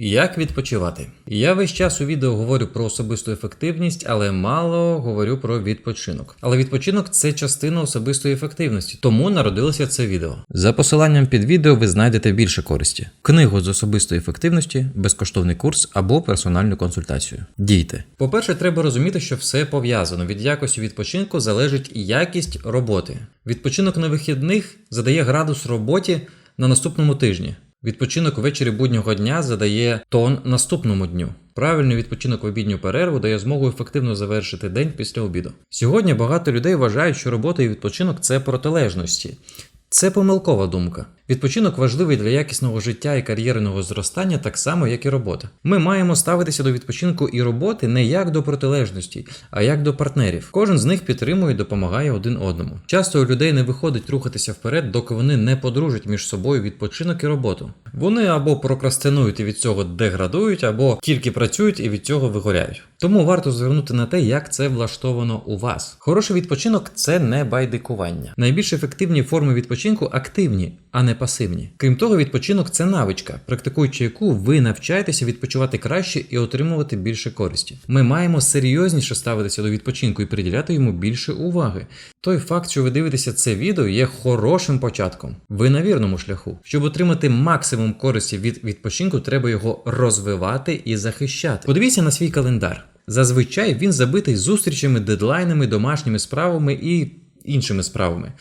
Як відпочивати? Я весь час у відео говорю про особисту ефективність, але мало говорю про відпочинок. Але відпочинок це частина особистої ефективності, тому народилося це відео. За посиланням під відео ви знайдете більше користі: книгу з особистої ефективності, безкоштовний курс або персональну консультацію. Дійте. По-перше, треба розуміти, що все пов'язано. Від якості відпочинку залежить якість роботи. Відпочинок на вихідних задає градус роботі на наступному тижні. Відпочинок ввечері буднього дня задає тон наступному дню. Правильний відпочинок в обідню перерву дає змогу ефективно завершити день після обіду. Сьогодні багато людей вважають, що робота і відпочинок це протилежності. Це помилкова думка. Відпочинок важливий для якісного життя і кар'єрного зростання так само, як і робота. Ми маємо ставитися до відпочинку і роботи не як до протилежності, а як до партнерів. Кожен з них підтримує і допомагає один одному. Часто у людей не виходить рухатися вперед, доки вони не подружать між собою відпочинок і роботу. Вони або прокрастинують і від цього деградують, або тільки працюють і від цього вигоряють. Тому варто звернути на те, як це влаштовано у вас. Хороший відпочинок це не байдикування. Найбільш ефективні форми відпочинку активні, а не пасивні. Крім того, відпочинок це навичка, практикуючи яку ви навчаєтеся відпочивати краще і отримувати більше користі. Ми маємо серйозніше ставитися до відпочинку і приділяти йому більше уваги. Той факт, що ви дивитеся це відео, є хорошим початком. Ви на вірному шляху. Щоб отримати максимум користі від відпочинку, треба його розвивати і захищати. Подивіться на свій календар. Зазвичай він забитий зустрічами, дедлайнами, домашніми справами і іншими справами.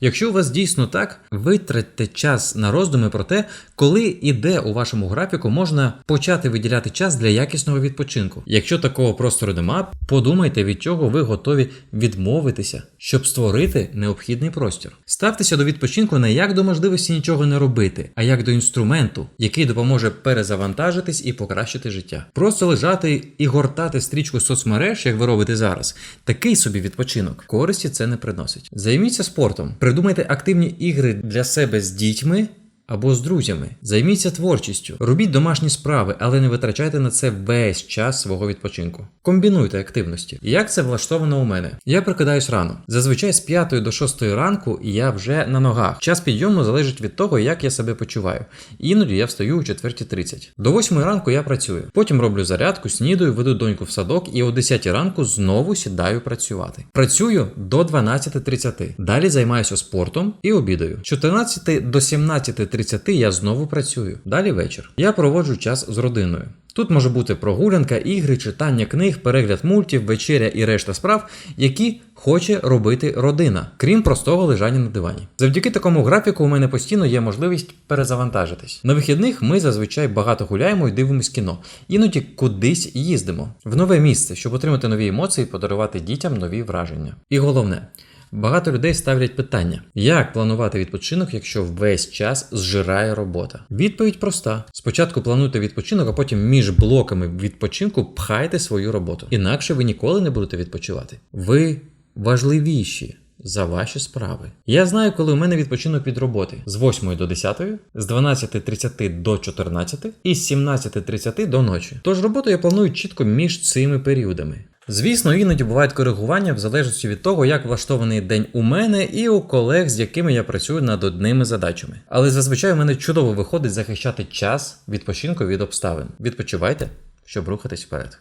Якщо у вас дійсно так, витратьте час на роздуми про те, коли і де у вашому графіку можна почати виділяти час для якісного відпочинку. Якщо такого простору нема, подумайте, від чого ви готові відмовитися, щоб створити необхідний простір. Ставтеся до відпочинку не як до можливості нічого не робити, а як до інструменту, який допоможе перезавантажитись і покращити життя. Просто лежати і гортати стрічку соцмереж, як ви робите зараз, такий собі відпочинок. Користі це не приносить. Займіться спортом. Придумайте активні ігри для себе з дітьми. Або з друзями. Займіться творчістю, робіть домашні справи, але не витрачайте на це весь час свого відпочинку. Комбінуйте активності. Як це влаштовано у мене? Я прокидаюсь рано. Зазвичай з 5 до 6 ранку я вже на ногах. Час підйому залежить від того, як я себе почуваю. Іноді я встаю о 4.30. До 8 ранку я працюю. Потім роблю зарядку, снідаю, веду доньку в садок і о 10 ранку знову сідаю працювати. Працюю до 12.30. Далі займаюся спортом і обідаю. З 14 до 17.30 30 я знову працюю. Далі вечір. Я проводжу час з родиною. Тут може бути прогулянка, ігри, читання книг, перегляд мультів, вечеря і решта справ, які хоче робити родина, крім простого лежання на дивані. Завдяки такому графіку у мене постійно є можливість перезавантажитись. На вихідних ми зазвичай багато гуляємо і дивимось кіно, іноді кудись їздимо в нове місце, щоб отримати нові емоції і подарувати дітям нові враження. І головне. Багато людей ставлять питання, як планувати відпочинок, якщо весь час зжирає робота. Відповідь проста: спочатку плануйте відпочинок, а потім між блоками відпочинку пхайте свою роботу. Інакше ви ніколи не будете відпочивати. Ви важливіші. За ваші справи. Я знаю, коли у мене відпочинок від роботи з 8 до 10, з 12.30 до 14 і з 17.30 до ночі. Тож роботу я планую чітко між цими періодами. Звісно, іноді бувають коригування в залежності від того, як влаштований день у мене і у колег, з якими я працюю над одними задачами. Але зазвичай у мене чудово виходить захищати час відпочинку від обставин. Відпочивайте, щоб рухатись вперед.